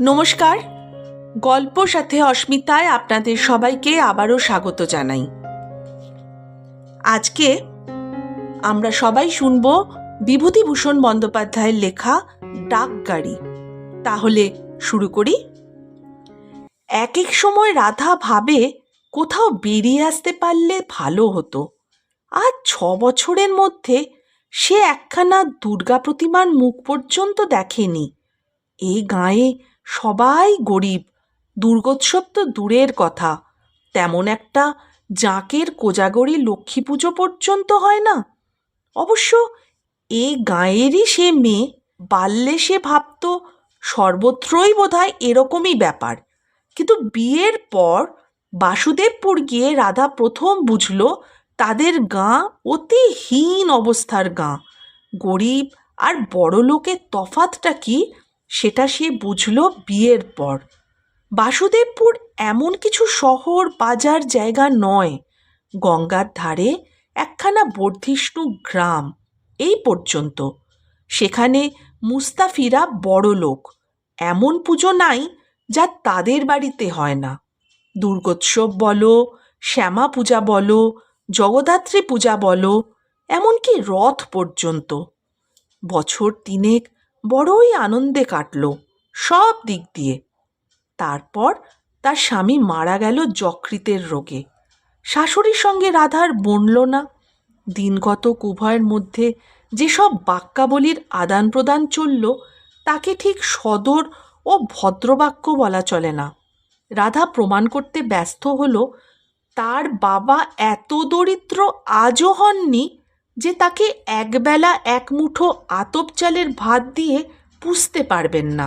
নমস্কার। গল্প সাথে অস্মিতায় আপনাদের সবাইকে আবারও স্বাগত জানাই। আজকে আমরা সবাই শুনব বিভূতিভূষণ বন্দ্যোপাধ্যায়ের লেখা ডাক গাড়ি। তাহলে শুরু করি। এক এক সময় রাধা ভাবে কোথাও বেরিয়ে আসতে পারলে ভালো হতো। আর ছ বছরের মধ্যে সে একখানা দুর্গা প্রতিমার মুখ পর্যন্ত দেখেনি। এই গাঁয়ে সবাই গরিব, দুর্গোৎসব তো দূরের কথা। তেমন একটা জাঁকের কোজাগরি লক্ষ্মী পুজো পর্যন্ত হয় না। অবশ্য এই গাঁয়েরই সে মেয়ে, বাল্যে সে ভাবত সর্বত্রই বোধহয় এরকমই ব্যাপার। কিন্তু বিয়ের পর বাসুদেবপুর গিয়ে রাধা প্রথম বুঝল তাদের গাঁ অতি হীন অবস্থার গাঁ। গরিব আর বড় লোকের তফাতটা কি সেটা সে বুঝল বিয়ের পর। বাসুদেবপুর এমন কিছু শহর, বাজার, জায়গা নয়। গঙ্গার ধারে একখানা বর্ধিষ্ণু গ্রাম, এই পর্যন্ত। সেখানে মুস্তাফিরা বড় লোক। এমন পুজো নাই যা তাদের বাড়িতে হয় না। দুর্গোৎসব বলো, শ্যামা পূজা বলো, জগদ্ধাত্রী পূজা বলো, এমনকি রথ পর্যন্ত। বছর তিনেক বড়ই আনন্দে কাটল সব দিক দিয়ে। তারপর তার স্বামী মারা গেল যকৃতের রোগে। শাশুড়ির সঙ্গে রাধার বনল না। দিনগত উভয়ের মধ্যে যেসব বাক্যাবলীর আদান প্রদান চলল, তাকে ঠিক সদর ও ভদ্রবাক্য বলা চলে না। রাধা প্রমাণ করতে ব্যস্ত হলো, তার বাবা এত দরিদ্র আজও হননি যে তাকে একবেলা এক মুঠো আতপ চালের ভাত দিয়ে পুষতে পারবেন না।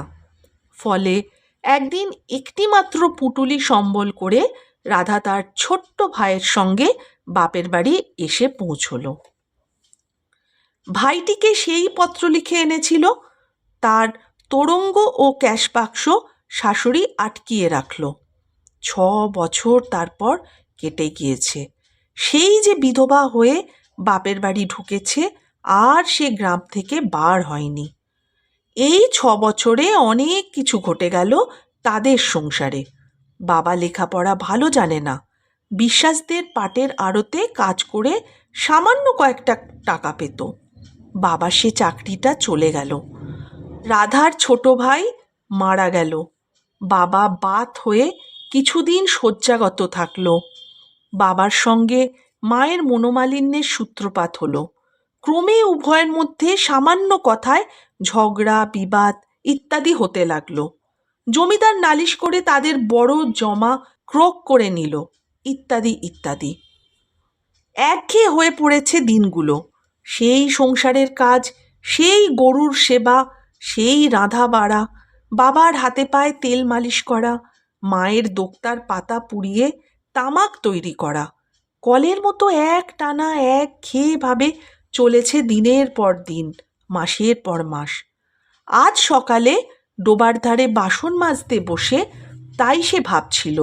ফলে একদিন একটিমাত্র পুটুলি সম্বল করে রাধা তার ছোট্ট ভাইয়ের সঙ্গে বাপের বাড়ি এসে পৌঁছল। ভাইটিকে সেই পত্র লিখে এনেছিল। তার তোরঙ্গ ও ক্যাশ বাক্স শাশুড়ি আটকিয়ে রাখল। ছ বছর তারপর কেটে গিয়েছে। সেই যে বিধবা হয়ে বাপের বাড়ি ঢুকেছে আর সে গ্রাম থেকে বার হয়নি। এই ছ বছরে অনেক কিছু ঘটে গেল তাদের সংসারে। বাবা লেখাপড়া ভালো জানে না। বিশ্বাসদের পাটের আড়তে কাজ করে সামান্য কয়েকটা টাকা পেত। বাবা সে চাকরিটা চলে গেল। রাধার ছোট ভাই মারা গেল। বাবা বাত হয়ে কিছুদিন শয্যাগত থাকল। বাবার সঙ্গে মায়ের মনোমালিন্যের সূত্রপাত হলো। ক্রমে উভয়ের মধ্যে সামান্য কথায় ঝগড়া, বিবাদ ইত্যাদি হতে লাগল। জমিদার নালিশ করে তাদের বড় জমা ক্রোক করে নিল, ইত্যাদি ইত্যাদি। একঘেয়ে হয়ে পড়েছে দিনগুলো। সেই সংসারের কাজ, সেই গরুর সেবা, সেই রাঁধা বাড়া, বাবার হাতে পায়ে তেল মালিশ করা, মায়ের দোক্তার পাতা পুড়িয়ে তামাক তৈরি করা। কলের মতো এক টানা এক খেয়েভাবে চলেছে দিনের পর দিন, মাসের পর মাস। আজ সকালে ডোবার ধারে বাসন মাজতে বসে তাই সে ভাবছিল,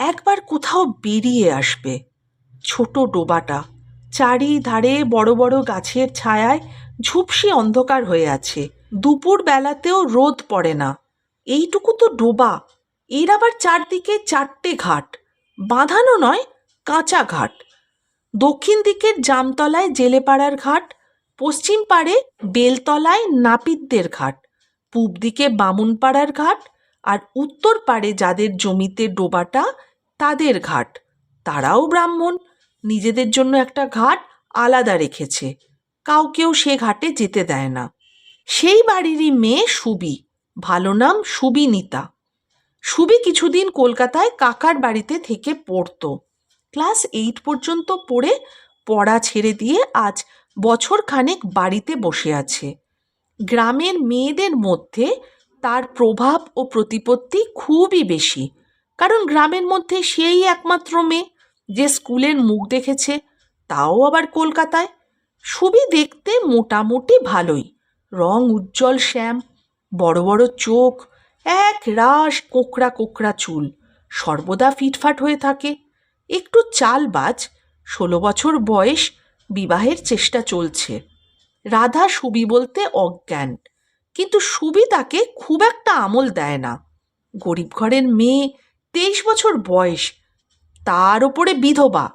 একবার কোথাও বেরিয়ে আসবে। ছোট ডোবাটা চারিধারে বড় বড় গাছের ছায়ায় ঝুপসি অন্ধকার হয়ে আছে, দুপুর বেলাতেও রোদ পড়ে না। এইটুকু তো ডোবা, এর আবার চারদিকে চারটে ঘাট, বাঁধানো নয় কাঁচা ঘাট দক্ষিণ দিকের জামতলায় জেলেপাড়ার ঘাট, পশ্চিম পাড়ে বেলতলায় নাপিতদের ঘাট, পূব দিকে বামুনপাড়ার ঘাট আর উত্তর পাড়ে যাদের জমিতে ডোবাটা তাদের ঘাট। তারাও ব্রাহ্মণ, নিজেদের জন্য একটা ঘাট আলাদা রেখেছে। কাউকেও সে ঘাটে যেতে দেয় না। সেই বাড়িরই মেয়ে সুবি, ভালো নাম সুবিনীতা। সুবি কিছুদিন কলকাতায় কাকার বাড়িতে থেকে পড়তো। ক্লাস এইট পর্যন্ত পড়ে পড়া ছেড়ে দিয়ে আজ বছর খানেক বাড়িতে বসে আছে। গ্রামের মেয়েদের মধ্যে তার প্রভাব ও প্রতিপত্তি খুবই বেশি, কারণ গ্রামের মধ্যে সেই একমাত্র মেয়ে যে স্কুলের মুখ দেখেছে, তাও আবার কলকাতায়। সুবি দেখতে মোটামুটি ভালোই, রং উজ্জ্বল শ্যাম, বড় বড় চোখ, এক রাস কোকড়া কোকড়া চুল, সর্বদা ফিটফাট হয়ে থাকে। একটু চালবাজ ষোলো বছর বয়স, বিবাহের চেষ্টা চলছে। রাধা সুবি বলতে অজ্ঞান, কিন্তু সুবি তাকে খুব একটা আমল দেয় না। গরিব ঘরের মেয়ে, তেইশ বছর বয়স, তার ওপরে বিধবা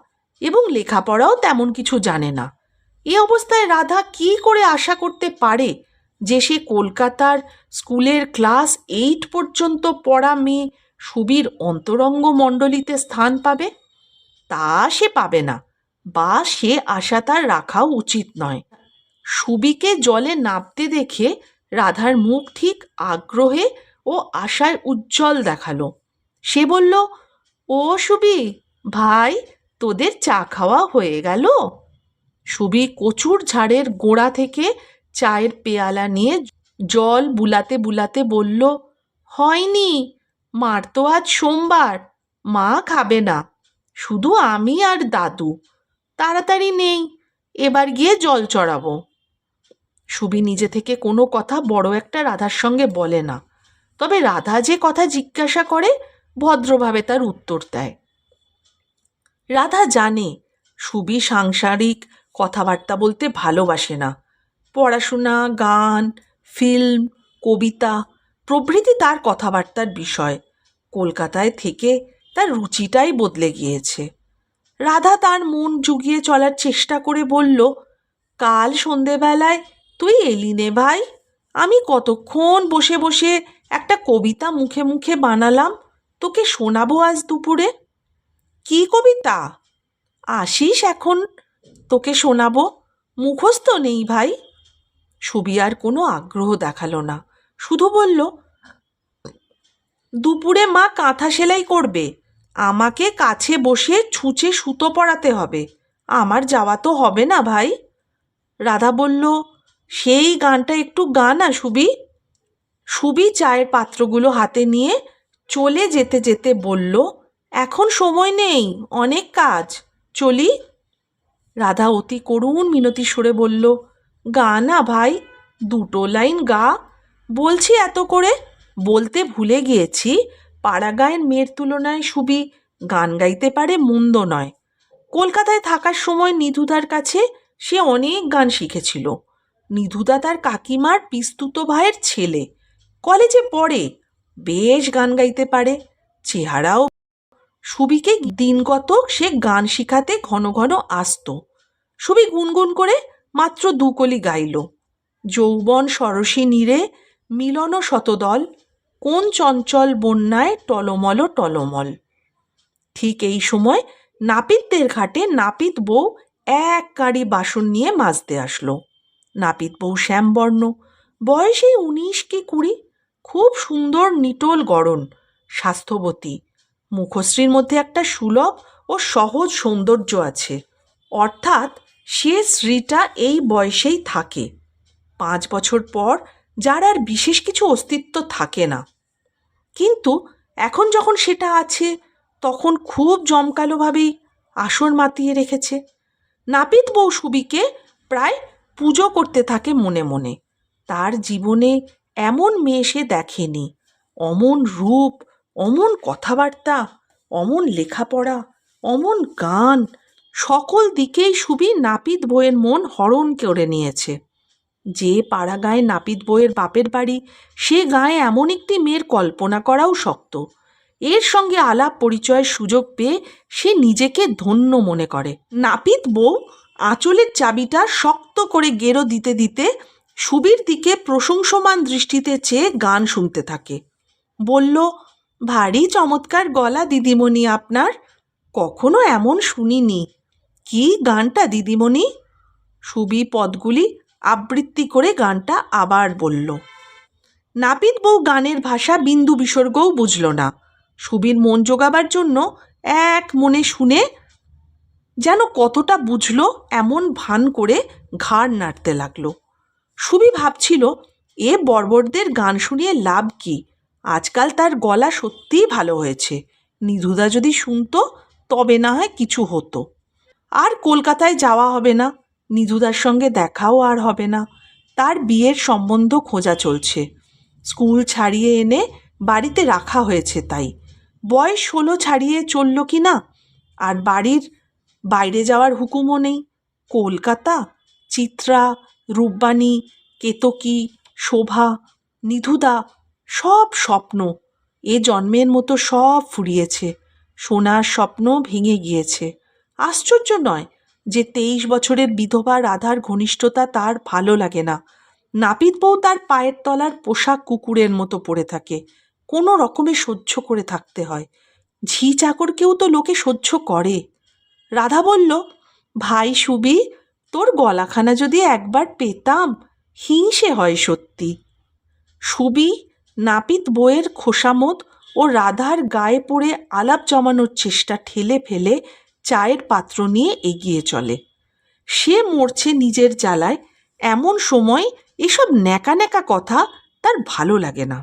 এবং লেখাপড়াও তেমন কিছু জানে না। এ অবস্থায় রাধা কি করে আশা করতে পারে যে সে কলকাতার স্কুলের ক্লাস এইট পর্যন্ত পড়া মেয়ে সুবির অন্তরঙ্গ মণ্ডলীতে স্থান পাবে? তা সে পাবে না বা সে আশা তার রাখাও উচিত নয়। সুবিকে জলে নামতে দেখে রাধার মুখ ঠিক আগ্রহে ও আশায় উজ্জ্বল দেখাল। সে বলল, ও সুবি, ভাই, তোদের চা খাওয়া হয়ে গেল? সুবি কচুর ঝাড়ের গোড়া থেকে চায়ের পেয়ালা নিয়ে জল বুলাতে বুলাতে বলল, হয়নি, মার তো আজ সোমবার, মা খাবে না। শুধু আমি আর দাদু। তাড়াতাড়ি নেই, এবার গিয়ে জল চড়াবো। সুবি নিজে থেকে কোনো কথা বড় একটা রাধার সঙ্গে বলে না। তবে রাধা যে কথা জিজ্ঞাসা করে, ভদ্রভাবে তার উত্তর দেয়। রাধা জানে, সুবি সাংসারিক কথাবার্তা বলতে ভালোবাসে না। পড়াশোনা, গান, ফিল্ম, কবিতা প্রভৃতি তার কথাবার্তার বিষয়। কলকাতায় থেকে তার রুচিটাই বদলে গিয়েছে। রাধা তার মন জুগিয়ে চলার চেষ্টা করে বলল, কাল সন্ধেবেলায় তুই এলি নে ভাই। আমি কতক্ষণ বসে বসে একটা কবিতা মুখে মুখে বানালাম, তোকে শোনাবো আজ দুপুরে? কি কবিতা? আসিস এখন, তোকে শোনাবো। মুখস্থ নেই ভাই। সুবি আর কোনো আগ্রহ দেখাল না। শুধু বলল, দুপুরে মা কাঁথা সেলাই করবে। আমাকে কাছে বসে ছুঁচে সুতো পরাতে হবে। আমার যাওয়া তো হবে না ভাই। রাধা বলল, সেই গানটা একটু গা না সুবি। সুবি চায়ের পাত্রগুলো হাতে নিয়ে চলে যেতে যেতে বলল, এখন সময় নেই, অনেক কাজ। চলি? রাধা অতি করুণ মিনতি সুরে বলল, গা না ভাই, দুটো লাইন গা। বলছি এত করে? বলতে ভুলে গিয়েছি। পাড়া গায়ের মেয়ের তুলনায় সুবি গান গাইতে পারে, মন্দ নয়। কলকাতায় থাকার সময় নিধুদার কাছে সে অনেক গান শিখেছিল। নিধুদা তার কাকিমার পিস্তুত ভাইয়ের ছেলে। কলেজে পড়ে, বেশ গান গাইতে পারে, চেহারাও সুবিকে দিনগতক সে গান শিখাতে ঘন ঘন আসত। সুবি গুনগুন করে মাত্র দুকলি গাইল। যৌবন সরসী নীরে মিলন শতদল কোন চঞ্চল বন্যায় টলমল টলমল? ঠিক এই সময় নাপিতদের ঘাটে নাপিত বউ এক কাঁড়ি বাসন নিয়ে মাজতে আসলো। নাপিত বউ শ্যামবর্ণ, বয়সে উনিশ কি কুড়ি? খুব সুন্দর নিটোল গড়ন, স্বাস্থ্যবতী। মুখশ্রীর মধ্যে একটা সুলভ ও সহজ সৌন্দর্য আছে। অর্থাৎ সে স্ত্রীটা এই বয়সেই থাকে। পাঁচ বছর পর যার আর বিশেষ কিছু অস্তিত্ব থাকে না। কিন্তু এখন যখন সেটা আছে, তখন খুব জমকালোভাবেই আসন মাতিয়ে রেখেছে। নাপিত বউ সুবিকে প্রায় পুজো করতে থাকে মনে মনে। তার জীবনে এমন মেয়ে সে দেখেনি। অমন রূপ, অমন কথাবার্তা, অমন লেখাপড়া, অমন গান, সকল দিকেই সুবি নাপিত বইয়ের মন হরণ করে নিয়েছে। যে পাড়া গায়ে নাপিত বইয়ের বাপের বাড়ি, সে গায়ে এমন একটি মেয়ের কল্পনা করাও শক্ত। এর সঙ্গে আলাপ পরিচয়ের সুযোগ পেয়ে সে নিজেকে ধন্য মনে করে। নাপিত বউ আঁচলের চাবিটা শক্ত করে গেরো দিতে দিতে সুবির দিকে প্রশংসমান দৃষ্টিতে চেয়ে গান শুনতে থাকে। বলল, ভারী চমৎকার গলা দিদিমণি আপনার। কখনো এমন শুনিনি। কি গানটা দিদিমণি? সুবি পদগুলি আবৃত্তি করে গানটা আবার বলল। নাপিত বউ গানের ভাষা বিন্দু বিসর্গও বুঝল না। সুবীর মন জোগাবার জন্য এক মনে শুনে যেন কতটা বুঝলো এমন ভান করে ঘাড় নাড়তে লাগল। সুবি ভাবছিল, এ বর্বরদের গান শুনিয়ে লাভ কি? আজকাল তার গলা সত্যিই ভালো হয়েছে। নিধুদা যদি শুনতো, তবে না হয় কিছু হতো। আর কলকাতায় যাওয়া হবে না। নিধুদার সঙ্গে দেখাও আর হবে না। তার বিয়ের সম্বন্ধ খোঁজা চলছে। স্কুল ছাড়িয়ে এনে বাড়িতে রাখা হয়েছে তাই। বয়স ষোলো ছাড়িয়ে চলল কি না? আর বাড়ির বাইরে যাওয়ার হুকুমও নেই। কলকাতা, চিত্রা, রূপবাণী, কেতকী, শোভা, নিধুদা সব স্বপ্ন। এ জন্মের মতো সব ফুরিয়েছে। সোনার স্বপ্ন ভেঙে গিয়েছে। আশ্চর্য নয় যে তেইশ বছরের বিধবা রাধার ঘনিষ্ঠতা তার ভালো লাগে না। নাপিত বউ তার পায়ের তলার পোশাক কুকুরের মতো পড়ে থাকে। কোনো রকমে সহ্য করে থাকতে হয়। ঝি চাকরকেও তো লোকে সহ্য করে। রাধা বলল, ভাই সুবি, তোর গলাখানা যদি একবার পেতাম, হিংসে হয় সত্যি। সুবি, নাপিত বইয়ের খোসামত ও রাধার গায়ে পড়ে আলাপ জমানোর চেষ্টা ঠেলে ফেলে চায়ের পাত্র নিয়ে এগিয়ে চলে। সে মরছে নিজের জ্বালায়। এমন সময় এসব ন্যাকা ন্যাকা কথা তার ভালো লাগে না।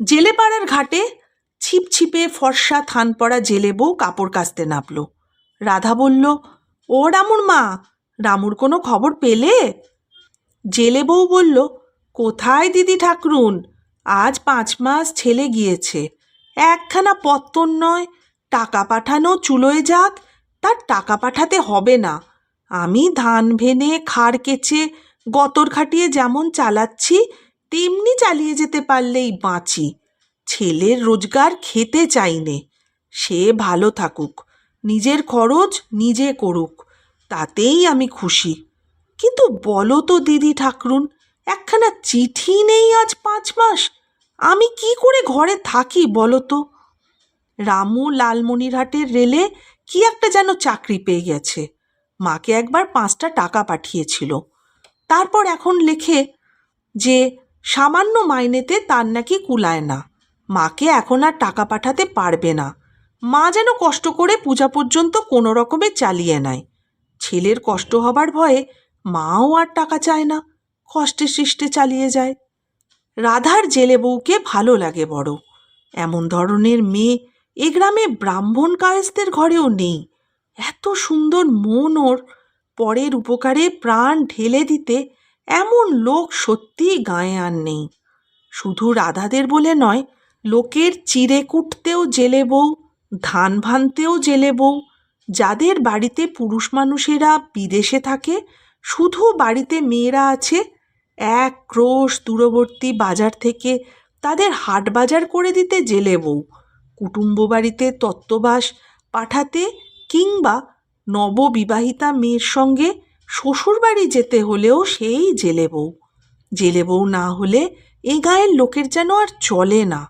জেলেপাড়ার ঘাটে ছিপছিপে ফর্সা থান পড়া জেলে বউ কাপড় কাচতে নামল। রাধা বলল, ও রামুর মা, রামুর কোনো খবর পেলে? জেলে বউ বলল, কোথায় দিদি ঠাকরুন? আজ পাঁচ মাস ছেলে গিয়েছে। একখানা পত্তন নয় টাকা পাঠানো চুলোয় যাক, তার টাকা পাঠাতে হবে না। আমি ধান ভেনে, খাড় কেচে, গতর খাটিয়ে যেমন চালাচ্ছি, তেমনি চালিয়ে যেতে পারলেই বাঁচি। ছেলের রোজগার খেতে চাইনে। সে ভালো থাকুক, নিজের খরচ নিজে করুক, তাতেই আমি খুশি। কিন্তু বলো তো দিদি ঠাকরুন, একখানা চিঠি নেই আজ পাঁচ মাস। আমি কি করে ঘরে থাকি বলো তো? রামু লালমনিরহাটের রেলে কি একটা যেন চাকরি পেয়ে গেছে। মাকে একবার পাঁচটা টাকা পাঠিয়েছিল। তারপর এখন লেখে যে, সামান্য মাইনেতে তার নাকি কুলায় না। মাকে এখন আর টাকা পাঠাতে পারবে না। মা যেন কষ্ট করে পূজা পর্যন্ত কোনো রকমে চালিয়ে নেয়। ছেলের কষ্ট হবার ভয়ে মাও আর টাকা চায় না, কষ্টে সৃষ্টে চালিয়ে যায়। রাধার জেলে বউকে ভালো লাগে বড়। এমন ধরনের মেয়ে এ গ্রামে ব্রাহ্মণ কায়েসদের ঘরেও নেই। এত সুন্দর মন ওর পরের উপকারে প্রাণ ঢেলে দিতে এমন লোক সত্যিই গায়ে আর নেই। শুধু রাধাদের বলে নয়, লোকের চিড়ে কুটতেও জেলে বউ, ধান ভানতেও জেলে বউ। যাদের বাড়িতে পুরুষ মানুষেরা বিদেশে থাকে, শুধু বাড়িতে মেয়েরা আছে, এক ক্রোশ দূরবর্তী বাজার থেকে তাদের হাট বাজার করে দিতে জেলে বউ। কুটুম্ব বাড়িতে তত্ত্ববাস পাঠাতে কিংবা নববিবাহিতা মেয়ের সঙ্গে শ্বশুরবাড়ি যেতে হলেও সেই জেলে বউ। জেলে বউ না হলে এ গায়ের লোকের যেন আর চলে না।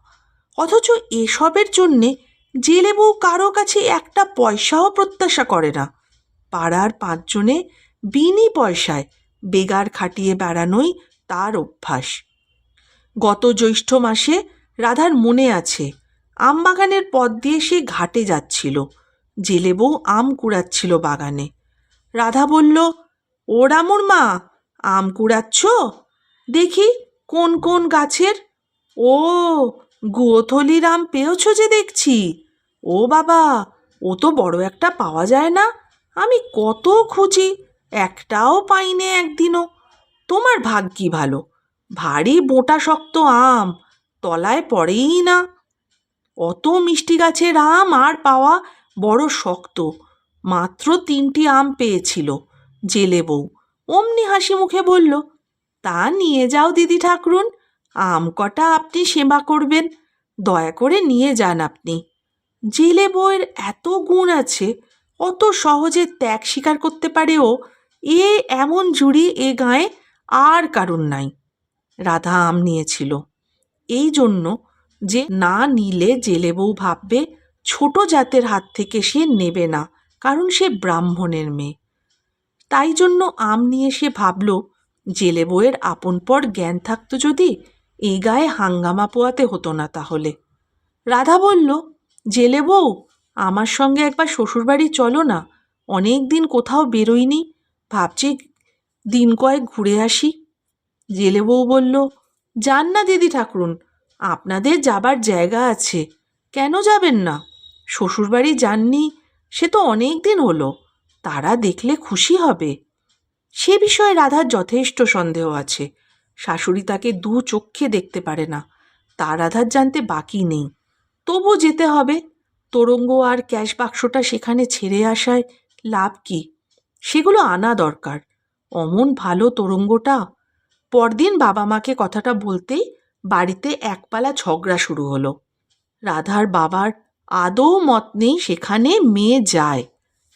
অথচ এসবের জন্যে জেলে বউ কারও কাছে একটা পয়সাও প্রত্যাশা করে না। পাড়ার পাঁচজনে বিনি পয়সায় বেগার খাটিয়ে বেড়ানোই তার অভ্যাস। গত জ্যৈষ্ঠ মাসে রাধার মনে আছে আমবাগানের পথ দিয়ে সে ঘাটে যাচ্ছিল। জেলে বউ আম কুড়াচ্ছিল বাগানে। রাধা বলল, ও রামুর মা, আম কুড়াচ্ছ? দেখি কোন কোন গাছের? ও গুয়োথলির আম পেয়েছ যে দেখছি। ও বাবা, ও তো বড় একটা পাওয়া যায় না। আমি কত খুঁজি, একটাও পাইনে একদিনও। তোমার ভাগ্যি ভালো? ভারী মোটা শক্ত আম, তলায় পড়েই না। অত মিষ্টি গাছের আম আর পাওয়া বড় শক্ত। মাত্র তিনটি আম পেয়েছিল, জেলে বউ। অমনি হাসি মুখে বলল, তা নিয়ে যাও দিদি ঠাকরুন, আম কটা আপনি সেবা করবেন, দয়া করে নিয়ে যান আপনি। জেলে বউয়ের এত গুণ আছে, অত সহজে ত্যাগ স্বীকার করতে পারে ও, এ এমন জুড়ি এ গায়ে আর কারণ নাই। রাধা আম নিয়েছিল। এই জন্য যে না নিলে জেলে বউ ভাববে, ছোট জাতের হাত থেকে সে নেবে না, কারণ সে ব্রাহ্মণের মেয়ে। তাই জন্য আম নিয়ে সে ভাবল, জেলে বউয়ের আপন পর জ্ঞান থাকতো যদি, এই গায়ে হাঙ্গামা পোয়াতে হতো না তাহলে। রাধা বলল, জেলে বউ, আমার সঙ্গে একবার শ্বশুরবাড়ি চলো না, অনেক দিন কোথাও বেরোইনি, ভাবছি দিন কয়েক ঘুরে আসি। জেলে বউ বলল, যান না দিদি ঠাকুরুন আপনাদের যাবার জায়গা আছে। কেন যাবেন না? শ্বশুরবাড়ি যাননি, সে তো অনেক দিন হলো। তারা দেখলে খুশি হবে। সে বিষয়ে রাধার যথেষ্ট সন্দেহ আছে। শাশুড়ি তাকে দু চক্ষে দেখতে পারে না। তার রাধার জানতে বাকি নেই। তবু যেতে হবে। তোরঙ্গ আর ক্যাশ বাক্সটা সেখানে ছেড়ে আসায় লাভ কি? সেগুলো আনা দরকার। অমন ভালো তোরঙ্গটা? পরদিন বাবা মাকে কথাটা বলতেই বাড়িতে একপালা ঝগড়া শুরু হলো। রাধার বাবার আদৌ মত নেই সেখানে মেয়ে যায়।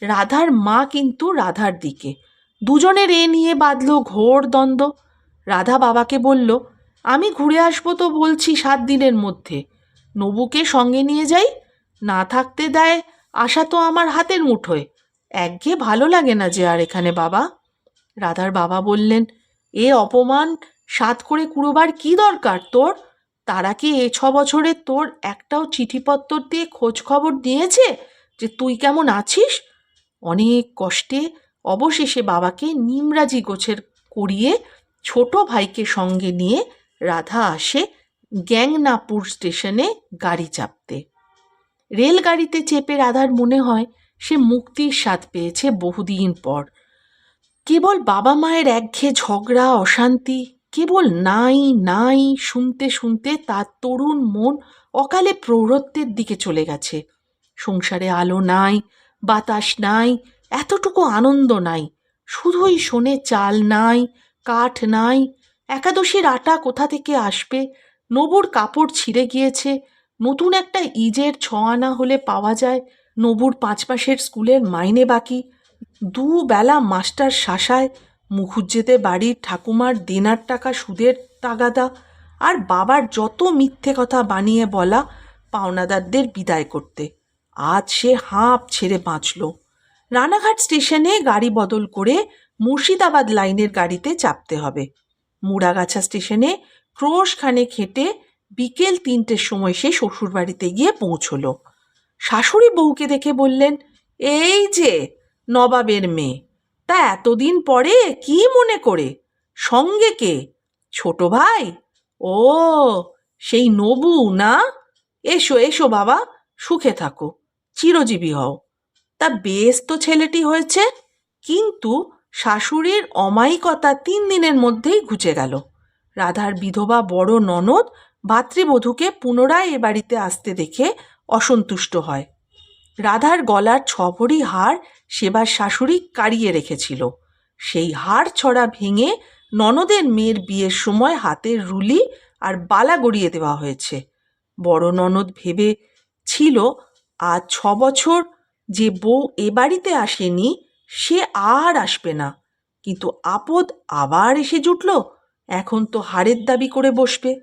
রাধার মা কিন্তু রাধার দিকে। দুজনের এ নিয়ে বাঁধল ঘোর দ্বন্দ্ব। রাধা বাবাকে বলল, আমি ঘুরে আসব তো বলছি সাত দিনের মধ্যে। নবুকে সঙ্গে নিয়ে যাই, না থাকতে দেয় আশা তো আমার হাতের মুঠোয়। একঘেয়ে ভালো লাগে না যে আর এখানে বাবা। রাধার বাবা বললেন, এ অপমান সাত করে কুড়োবার কি দরকার তোর? তারা কি এ ছ বছরে তোর একটাও চিঠিপত্র দিয়ে খোঁজ খবর দিয়েছে যে তুই কেমন আছিস? অনেক কষ্টে অবশেষে বাবাকে নিমরাজি গোছের করিয়ে ছোট ভাইকে সঙ্গে নিয়ে রাধা আসে গ্যাংনাপুর স্টেশনে গাড়ি চাপতে। রেলগাড়িতে চেপে রাধার মনে হয় সে মুক্তির স্বাদ পেয়েছে বহুদিন পর। কেবল বাবা মায়ের একঘেয়ে ঝগড়া, অশান্তি কেবল নাই নাই, শুনতে শুনতে তার তরুণ মন অকালে প্রৌঢ়ত্বের দিকে চলে গেছে। সংসারে আলো নাই, বাতাস নাই, এতটুকু আনন্দ নাই। শুধুই শোনে চাল নাই, কাঠ নাই, একাদশীর আটা কোথা থেকে আসবে? নবুর কাপড় ছিঁড়ে গিয়েছে, নতুন একটা ইজের ছ আনা হলে পাওয়া যায়, নবুর পাঁচ মাসের স্কুলের মাইনে বাকি। দুবেলা মাস্টার শাসায় মুখুজ্জেতে বাড়ির ঠাকুমার দেনার টাকা, সুদের তাগাদা আর বাবার যত মিথ্যে কথা বানিয়ে বলা পাওনাদারদের বিদায় করতে। আজ সে হাঁপ ছেড়ে বাঁচল। রানাঘাট স্টেশনে গাড়ি বদল করে মুর্শিদাবাদ লাইনের গাড়িতে চাপতে হবে। মুড়াগাছা স্টেশনে ক্রোশখানে খেটে বিকেল তিনটের সময় সে শ্বশুরবাড়িতে গিয়ে পৌঁছলো। শাশুড়ি বউকে দেখে বললেন, এই যে নবাবের মেয়ে। তা এতদিন পরে কি মনে করে? সঙ্গে কে? ছোট ভাই? ও, সেই নবু না? এসো এসো বাবা, সুখে থাকো, চিরজীবী হও। তা বেশ তো ছেলেটি হয়েছে, কিন্তু শাশুড়ির অমায়িকতা তিন দিনের মধ্যেই ঘুচে গেল। রাধার বিধবা বড় ননদ ভাতৃবধূকে পুনরায় এ বাড়িতে আসতে দেখে অসন্তুষ্ট হয়। রাধার গলার ছভরি হার সেবার শাশুড়ি কাড়িয়ে রেখেছিল। সেই হাড় ছড়া ভেঙে ননদের মেয়ের বিয়ের সময় হাতের রুলি আর বালা গড়িয়ে দেওয়া হয়েছে। বড় ননদ ভেবে ছিল আজ ছ বছর যে বউ এ বাড়িতে আসেনি, সে আর আসবে না। কিন্তু আপদ আবার এসে জুটল, এখন তো হাড়ের দাবি করে বসবে।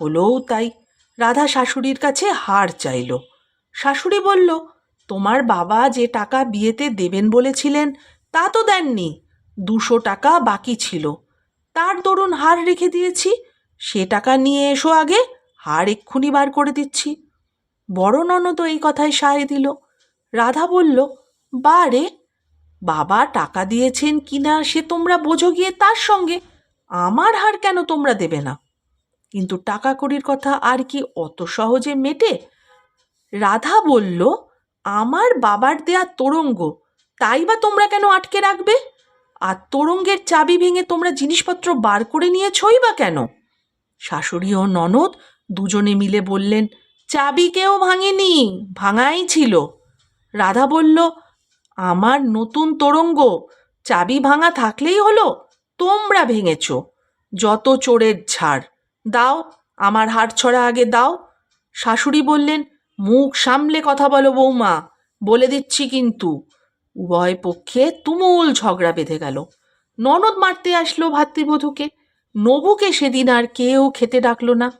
হলোও তাই রাধা শাশুড়ির কাছে হার চাইল। শাশুড়ি বলল তোমার বাবা যে টাকা বিয়েতে দেবেন বলেছিলেন, তা তো দেননি। দুশো টাকা বাকি ছিল। তার দরুন হার রেখে দিয়েছি। সে টাকা নিয়ে এসো আগে, হার এক্ষুনি বার করে দিচ্ছি। বড় ননদ এই কথায় সায় দিল। রাধা বলল, বা রে, বাবা টাকা দিয়েছেন কিনা সে তোমরা বোঝো গিয়ে তার সঙ্গে। আমার হার কেন তোমরা দেবে না? কিন্তু টাকা কড়ির কথা আর কি অত সহজে মেটে? রাধা বলল আমার বাবার দেয়া তোরঙ্গ, তাই বা তোমরা কেন আটকে রাখবে? আর তোরঙ্গের চাবি ভেঙে তোমরা জিনিসপত্র বার করে নিয়েছই বা কেন? শাশুড়ি ও ননদ দুজনে মিলে বললেন, চাবি কেউ ভাঙেনি, ভাঙাই ছিল। রাধা বলল, আমার নতুন তোরঙ্গ, চাবি ভাঙা থাকলেই হলো, তোমরা ভেঙেছ। যত চোরের ঝাড়, দাও, আমার হাড় ছড়া আগে দাও। শাশুড়ি বললেন মুখ সামলে কথা বলো বৌমা, বলে দিচ্ছি কিন্তু। উভয় পক্ষে তুমুল ঝগড়া বেঁধে গেল। ননদ মারতে আসলো ভাতৃবধূকে। নবুকে সেদিন আর কেউ খেতে ডাকলো না।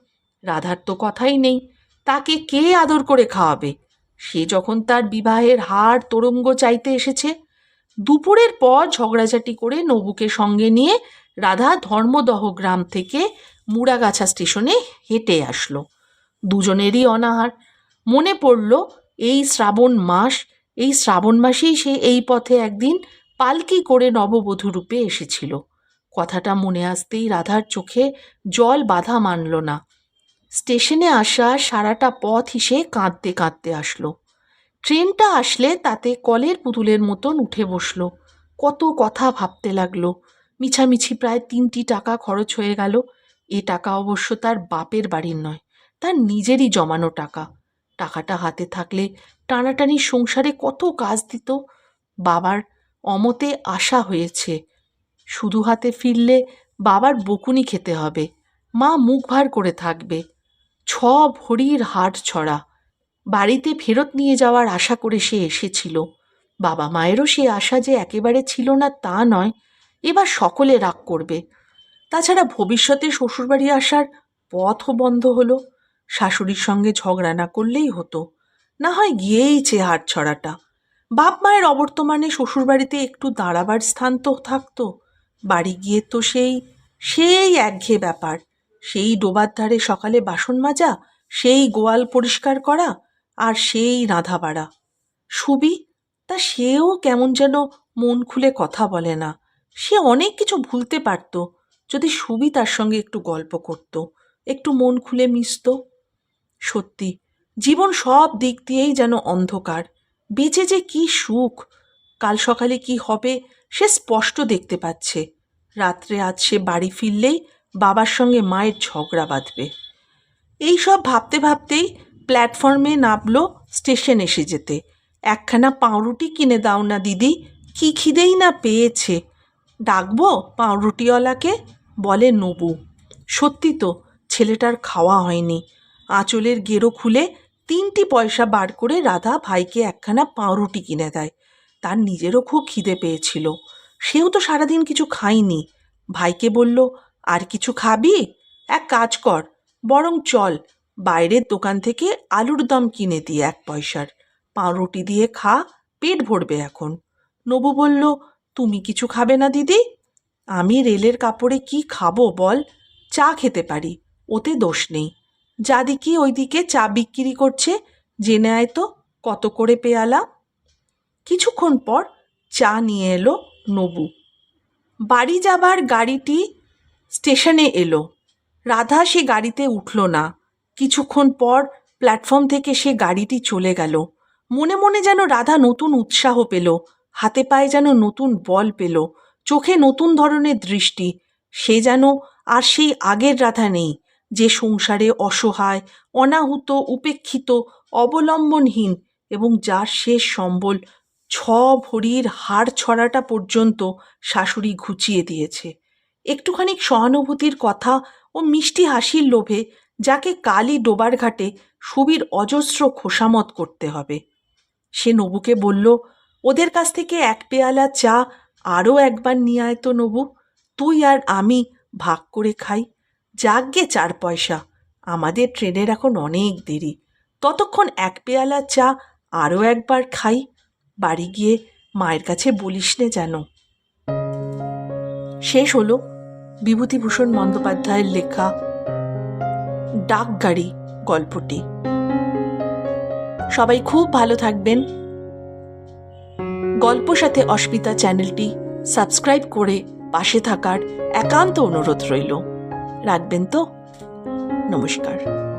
রাধার তো কথাই নেই, তাকে কে আদর করে খাওয়াবে? সে যখন তার বিবাহের হার তরঙ্গ চাইতে এসেছে, দুপুরের পর ঝগড়াঝাটি করে নবুকে সঙ্গে নিয়ে রাধা ধর্মদহ গ্রাম থেকে মুড়াগাছা স্টেশনে হেঁটে আসলো। দুজনেরই অনাহার। মনে পড়ল, এই শ্রাবণ মাস, এই শ্রাবণ মাসেই সে এই পথে একদিন পালকি করে নববধূ রূপে এসেছিল। কথাটা মনে আসতেই রাধার চোখে জল বাধা মানল না। স্টেশনে আসা সারাটা পথ হিসে কাঁদতে কাঁদতে আসলো। ট্রেনটা আসলে তাতে কলের পুতুলের মতন উঠে বসল। কত কথা ভাবতে লাগল। মিছামিছি প্রায় তিনটি টাকা খরচ হয়ে গেল। এ টাকা অবশ্য তার বাপের বাড়ির নয়, তার নিজেরই জমানো টাকা। টাকাটা হাতে থাকলে টানাটানি সংসারে কত কাজ দিত। বাবার অমতে আশা হয়েছে, শুধু হাতে ফিরলে বাবার বকুনি খেতে হবে, মা মুখ ভার করে থাকবে, ছ ভরির হাট ছড়া, বাড়িতে ফেরত নিয়ে যাওয়ার আশা করে সে এসেছিল। বাবা মায়েরও সে আশা যে একেবারে ছিল না তা নয়, এবার সকলে রাগ করবে। তাছাড়া ভবিষ্যতে শ্বশুরবাড়ি আসার পথও বন্ধ হলো। শাশুড়ির সঙ্গে ঝগড়া না করলেই হতো। না হয় গিয়েই হাট ছড়াটা। বাপ মায়ের অবর্তমানে শ্বশুরবাড়িতে একটু দাঁড়াবার স্থান তো থাকতো। বাড়ি গিয়ে তো সেই সেই একঘেয়ে ব্যাপার। সেই ডোবার ধারে সকালে বাসন মাজা, সেই গোয়াল পরিষ্কার করা আর সেই রাঁধা বাড়া। সুবি, তা সেও কেমন যেন মন খুলে কথা বলে না। সে অনেক কিছু ভুলতে পারত। যদি সুবি তার সঙ্গে একটু গল্প করত, একটু মন খুলে মিশত। সত্যি, জীবন সব দিক দিয়েই যেন অন্ধকার। বেঁচে যে কি সুখ, কাল সকালে কি হবে সে স্পষ্ট দেখতে পাচ্ছে। রাত্রে আজ সে বাড়ি ফিরলেই বাবার সঙ্গে মায়ের ঝগড়া বাঁধবে। এই সব ভাবতে ভাবতেই প্ল্যাটফর্মে নামলো স্টেশন এসে যেতে। একখানা পাউরুটি কিনে দাও না দিদি, কি খিদেই না পেয়েছে। ডাকবো পাউরুটিওয়ালাকে, বলে, নবু, সত্যি তো, ছেলেটার খাওয়া হয়নি। আঁচলের গেরো খুলে তিনটি পয়সা বার করে রাধা ভাইকে একখানা পাউরুটি কিনে দেয়। তার নিজেরও খুব খিদে পেয়েছিল। সেও তো সারাদিন কিছু খায়নি। ভাইকে বলল, আর কিছু খাবি? এক কাজ কর, বরং চল, বাইরের দোকান থেকে আলুর দম কিনে দিয়ে এক পয়সার। পাউরুটি দিয়ে খা, পেট ভরবে এখন। নবু বলল, তুমি কিছু খাবে না দিদি? আমি রেলের কাপড়ে কি খাব বল? চা খেতে পারি, ওতে দোষ নেই। যা দেখি ওইদিকে চা বিক্রি করছে, জেনে আয় তো কত করে পেয়ালা। কিছুক্ষণ পর চা নিয়ে এলো নবু। বাড়ি যাবার গাড়িটি স্টেশনে এলো। রাধা সে গাড়িতে উঠল না। কিছুক্ষণ পর প্ল্যাটফর্ম থেকে সে গাড়িটি চলে গেল। মনে মনে যেন রাধা নতুন উৎসাহ পেল, হাতে পায়ে যেন নতুন বল পেল, চোখে নতুন ধরনের দৃষ্টি। সে যেন আর সেই আগের রাধা নেই। যে সংসারে অসহায়, অনাহুত, উপেক্ষিত, অবলম্বনহীন এবং যার শেষ সম্বল ছ ভরির হাড় ছড়াটা পর্যন্ত শাশুড়ি ঘুচিয়ে দিয়েছে। একটুখানি সহানুভূতির কথা ও মিষ্টি হাসির লোভে যাকে কালি ডোবার ঘাটে সুবীর অজস্র খোসামত করতে হবে। সে নবুকে বলল, ওদের কাছ থেকে এক পেয়ালা চা আরও একবার নিয়ে আয় তো নবু, তুই আর আমি ভাগ করে খাই। যাকগে চার পয়সা। আমাদের ট্রেনের এখন অনেক দেরি। ততক্ষণ এক পেয়ালা চা আরও একবার খাই। বাড়ি গিয়ে মায়ের কাছে বলিস নে যেন। শেষ হলো বিভূতিভূষণ বন্দ্যোপাধ্যায়ের লেখা ডাকগাড়ি গল্পটি। সবাই খুব ভালো থাকবেন। গল্প সাথে অস্মিতা চ্যানেলটি সাবস্ক্রাইব করে পাশে থাকার একান্ত অনুরোধ রইল। রাখবেন তো? নমস্কার।